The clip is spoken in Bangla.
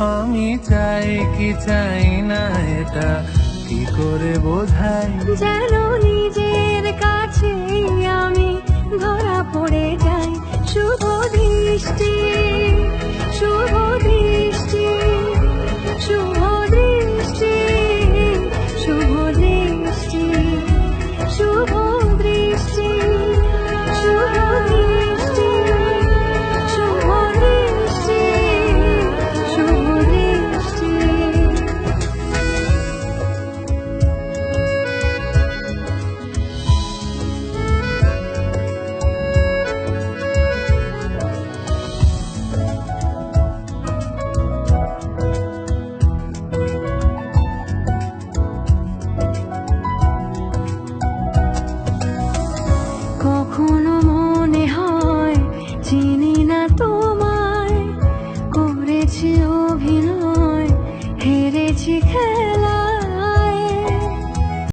আমি চাই কি চাই না এটা? কি করে বোঝাই? যেন করেছি অভিনয় হেরেছি খেলা।